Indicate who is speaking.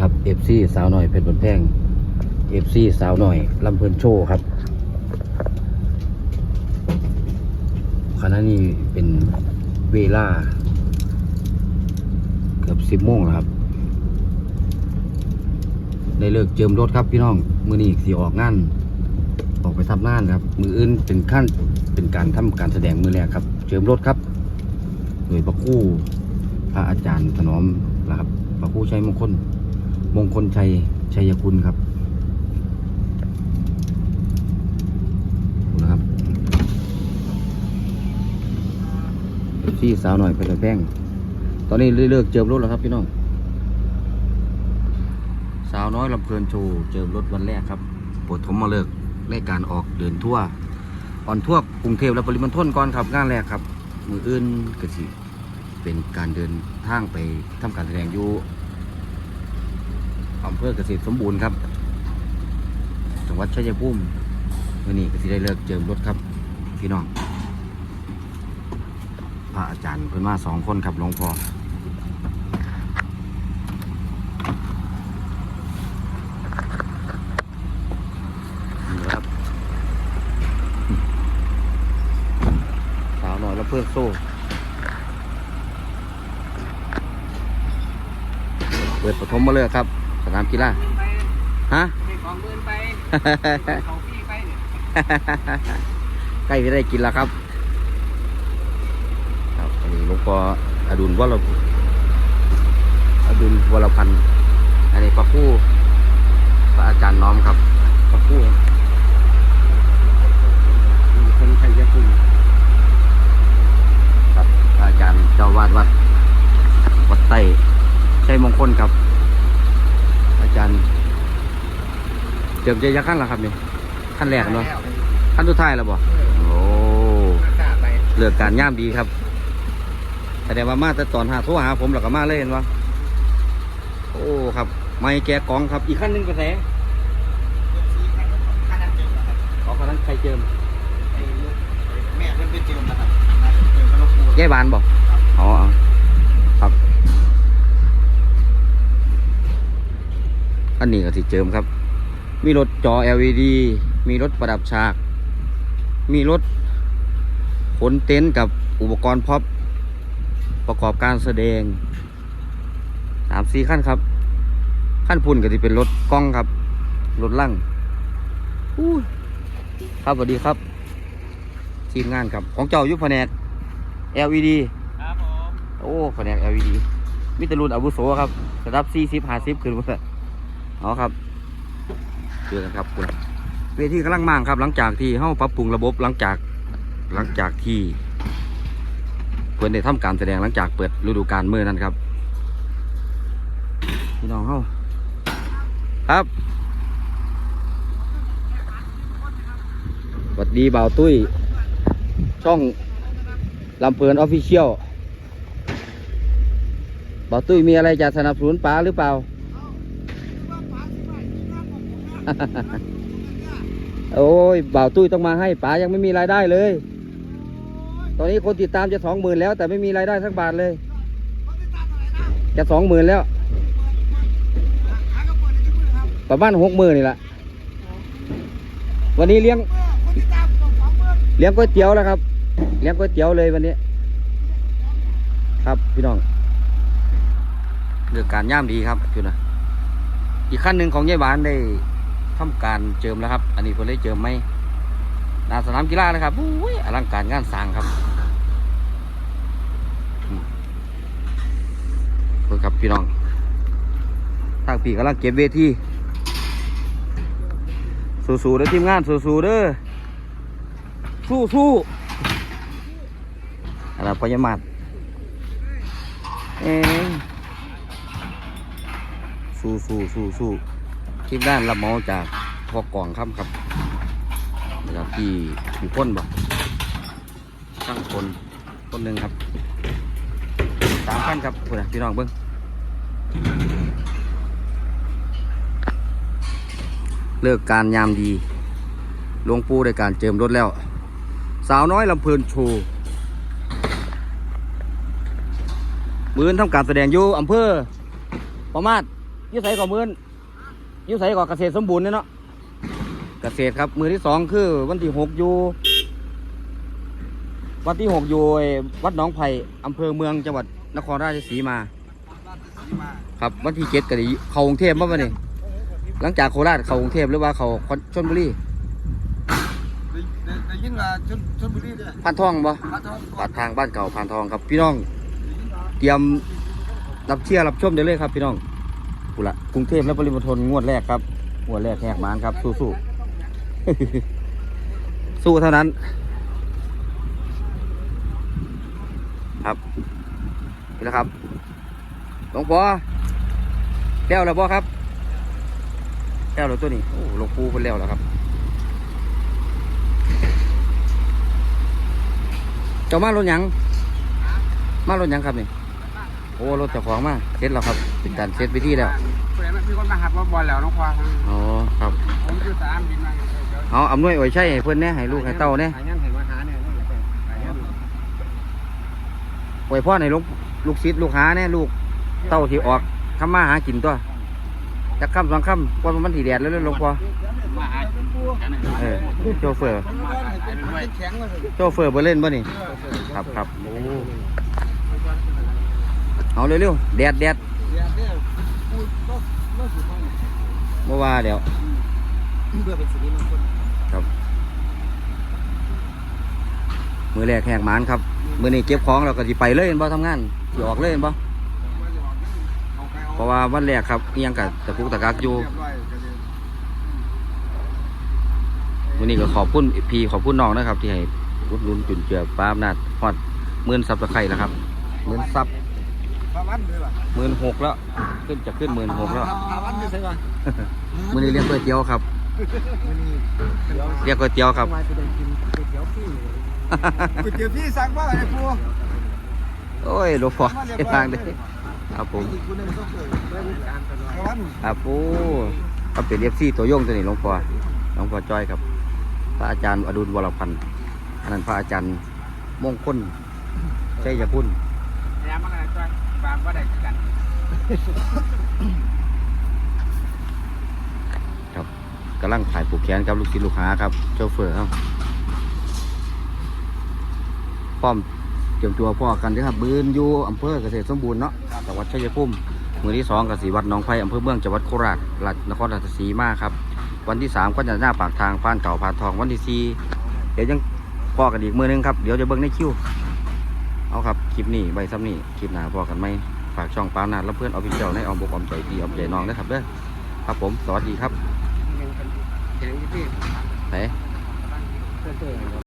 Speaker 1: ครับ FC สาวหน่อยเพชรบนแท่ง FC สาวหน่อยลำเพลินโชว์ครับขณะนี้เป็นเวลา เกือบสิบโมงแล้วครับ ได้เลิกเจิมรถครับพี่น้อง มือนี้สีออกงาน ออกไปทำงานครับ มืออื่นเป็นขั้นเป็นการทำการแสดงมือแรกครับ เจิมรถครับโดยพระคู่พระอาจารย์ถนอมนะครับพระครู่ชัยมงคล มงคลชัย ชัยคุณครับนะครับพี่สาวหน่อยไปเลยแป้ง ตอนนี้เลิกเจิมรถแล้วครับพี่น้อง สาวน้อยลำเพลินโชว์เจิมรถวันแรกครับปฐมมาเลิกในการออกเดินทั่วออนทั่วกรุงเทพและปริมณฑลก่อนครับงานแรกครับ มืออื่นก็สิเป็นการเดินทางไปทำการแสดงอยู่ อำเภอเกษตรสมบูรณ์ครับ จังหวัดชัยภูมิวันนี้ก็สิได้เลิกเจิมรถครับ พี่น้อง พระอาจารย์เพิ่นมาสองคนครับหลวงพ่อนี่ครับสาวหน่อยแล้วเพื่อโซ่เปิดปฐมมาเลยครับามกีฬา
Speaker 2: ไป
Speaker 1: ฮะ
Speaker 2: เด็กของเงินไปของพี่ไปเนี่ย
Speaker 1: ใกล้จะได้กินแล้วครับ ครับอันนี้หลวงพ่ออดุลวรอดุลวรพันธ์อันนี้พระครู่พระอาจารย์น้อมครับพระครู่
Speaker 2: คนไทยจะคุณ
Speaker 1: ครับพระอาจารย์เจ้าวาดวัด วัดไต้ชัยมงคลครับ อาจารย์ เจิมเจยักขั้นแล้วครับนี่ขั้นแรกเนาะขั้นสุดท้ายแล้วบ่โอ้
Speaker 2: รักษาไป
Speaker 1: เลือกการย่ามดีครับแสดงว่ามาแต่ตอนหาโทรหาผมแล้วก็มาเลยเห็นวะโอ้ครับ ไม่แกะกล่องครับ อีกขั้นหนึ่งกระแส
Speaker 2: ขนาดเจิมนะครับ
Speaker 1: ขอขั้นนั้นใครเจิม
Speaker 2: ไอ้ลูกแม่เพิ่นไปเจิมนะครับเจิมกระโหลกปู
Speaker 1: แย่บานบอกอ๋อเอาครับ อันนี้ก็สิเจิมครับ มีรถจอ LED มีรถประดับฉาก มีรถขนเต็นท์กับอุปกรณ์พร็อพประกอบการแสดงสามสี่ขั้นครับขั้นพุ่นก็จะเป็นรถกล้องครับรถลั่งอู้ยครับสวัสดีครับ ทีมงานครับ ของเจ้าอยุแผนก LED
Speaker 2: ครับผม
Speaker 1: โอ้แผนก LED มิตรรุ่นอาวุโสครับระดับ40 50ขึ้นมาเอาครับ เจอกันครับคุณเวทีกำลังมั่งครับ หลังจากที่เฮาปรับปรุงระบบหลังจากหลังจากที่เพื่อนได้ทำการแสดงหลังจากเปิดฤดูกาลเมื่อนั้นครับพี่น้องเฮาครับสวัสดีบ่าวตุ้ย ช่องลำเพลินออฟฟิเชียลบ่าวตุ้ยมีอะไรจะสนับสนุนป๋าหรือเปล่า โอ้ยบ่าวตุ้ยต้องมาให้ป๋ายังไม่มีรายได้เลย ตอนนี้คนติดตามจะสองหมื่นแล้ว แต่ไม่มีรายได้สักบาทเลย จะสองหมื่นแล้วประมาณหกหมื่นนี่แหละวันนี้เลี้ยง เลี้ยงก๋วยเตี๋ยวแล้วครับ เลี้ยงก๋วยเตี๋ยวเลยวันนี้ ครับพี่น้องเลือกการย่ามดีครับคือนะอีกขั้นหนึ่งของยายบานได้ ทำการเจิมแล้วครับ อันนี้เพิ่นได้เจิมไหมนาสนามกีฬานะครับอุ้ยอลังการงานสร้างครับอืมเพิ่นครับพี่น้องทางพี่กำลังเก็บเวทีสู้ๆเด้อทีมงานสู้ๆเด้อสู้สู้อะไรพยามาดเองสู้สู้สู้ สู้ทีมด้านรับเหมาจากพอกล่องครับครับนะครับที่อยู่พ้นบ่ตั้งคนคนหนึ่งครับสามขั้นครับคุณพี่น้องเบิ้งเลิกการยามดีหลวงปู่ได้การเจิมรถแล้ว สาวน้อยลำเพลินโชว์มือนทำการแสดงอยู่อำเภอประมาทยุ่ใส่ก่อมือนอ ยุ่ใส่ก่อเกษตรสมบูรณ์เนี่ยเนาะเกษตรครับมือที่สองคือวันที่หกอยู่ วันที่หกอยู่ไอ้วัดหนองไผ่อำเภอเมืองจังหวัดนครราชสีมา
Speaker 2: บ้านที่สีมา
Speaker 1: ครับวันที่เจ็ดก็ได้เข้ากรุงเทพบ่มาเนี่ยหลังจากโคราชเข้ากรุงเทพหรือว่าเข้าชลบุรี
Speaker 2: ได้ได้ได้ยินว่าชนชนบุรีเนี่ย
Speaker 1: ผ่านทองบ่
Speaker 2: พระทอง
Speaker 1: ปาดทางบ้านเก่าผ่านทองครับพี่น้อง เตรียมรับเชียร์รับชมได้เลยครับพี่น้อง กุละกรุงเทพและปริมณฑลงวดแรกครับงวดแรกแหกมานครับ สู้ๆสู้เท่านั้น ครับนี่แหละครับหลวงพ่อแล้วแล้วพ่อครับแล้วแล้วตัวนี้โอ้หลวงปู่เพิ่นแล้วแล้วครับเจ้ามารถยังมารถยังครับนี่ โอ้รถเจ้าของมาเสร็จแล้วครับเป็นการเสร็จพิธีแล้ว
Speaker 3: เพื่อนมีคนมาหัดว่าบอลแล้วน้องควา
Speaker 1: อ๋อครับ
Speaker 3: ผมคือสามบินมาเดี๋ยว
Speaker 1: เอาอำนวยอวยชัยให้เพื่อนแหน่ให้ลูกให้เต้าแหน่
Speaker 3: หาเงินให้มาหาเนี่ยนี่แหละเป็นหาเงิน
Speaker 1: อวยพ่อให้ลูกลูกศิษย์ลูกหาแหน่ลูกเต้าที่ออกทำมาหากินตัวจะค่ำสองค่ำวันมันถี่แดดแล้วเลยหลวงพ่อ
Speaker 3: มาหา
Speaker 1: เออโชเฟอร์
Speaker 2: มันร้อนให้เป็นเป็นแข็งเลย
Speaker 1: โชเฟอร์เบอร์เล่นบ่นี่ครับครับโอ้ เอาเร็วๆแดดแดด
Speaker 2: เดี๋ยวเนี่ยพูดก็ก็สุดท้าย
Speaker 1: เมื่อว่าเดี๋ยว
Speaker 2: เพื่อเป็นสิริมงคล
Speaker 1: มือแรกแหกมานครับ มือนี้เก็บของเราก็สิไปเลยเห็นบ่ทำงานสิออกเลยเห็นบ่
Speaker 2: เอาไปเอา
Speaker 1: เพราะว่าวันแรกครับยังกับตะกุกตะกักอยู่
Speaker 2: เรียบร้อยก็เลย
Speaker 1: วันนี้ก็ขอบคุณพี่ขอบคุณน้องนะครับ ที่ให้อุดหนุนจุนเจือป้าอำนาจฮอดหมื่นซับตะไคร่แล้วครับหมื่นซับ
Speaker 2: พระวันเลยล่ะ
Speaker 1: หมื่นหกแล้ว ขึ้นจะขึ้นหมื่นหกแล้ว
Speaker 2: พระวันคือใช่ป่ะ
Speaker 1: มือนี้เรียกก๋วยเตี๋ยวครับ
Speaker 2: มื้อนี้เดี๋ยว
Speaker 1: เรียกก๋วยเตี๋ยวครับ
Speaker 2: มาจะได้กินก๋วยเตี๋ยวพี่ก๋วยเตี๋ยวพี่สั่งว่าอะไรพู
Speaker 1: โอ้ยหลวงพ่อเฮ็ดทางเด้อครับผม
Speaker 2: อีกคนหนึงก็เคยได้รู้การตลอดพระวัน
Speaker 1: ครับโอ้ก็เป็นเอฟซีตัวโยงตัวนี้หลวงพ่อหลวงพ่อจ้อยครับ พระอาจารย์อดุลวรพันธ์อันนั้นพระอาจารย์มงคลชัยพุ่น
Speaker 3: ยามมากันจ้อยบางว่าได้กัน
Speaker 1: ครับกำลังถ่ายผูกแขนกับลูกศิษย์ลูกหาครับโชเฟอร์ครับพร้อมเตรียมตัวพ่อกันเด้อครับบืนอยู่อำเภอเกษตรสมบูรณ์เนาะจังหวัดชัยภูมิมือที่สองกับสีวัดหนองไผ่อำเภอเมืองจังหวัดโคราชรัฐนครราชสีมาครับ วันที่สามก็จะหน้าปากทางพานเก่าพานทองวันที่สี่เดี๋ยวยังพ่อกันอีกมือหนึงครับเดี๋ยวจะเบิ่งในคิวเอาครับค ลิปนี้ใบซ้ำนี่คลิปหน้าพ่อกันไหมฝากช่องปานาดและเพื่อนเอาพิเชียวในออมบกออมใจดีออมใจน้องนะครับเด้อครับผมสวัสดีครับ
Speaker 3: ยังเป็นยังที่
Speaker 1: ไหน
Speaker 3: เพื่อน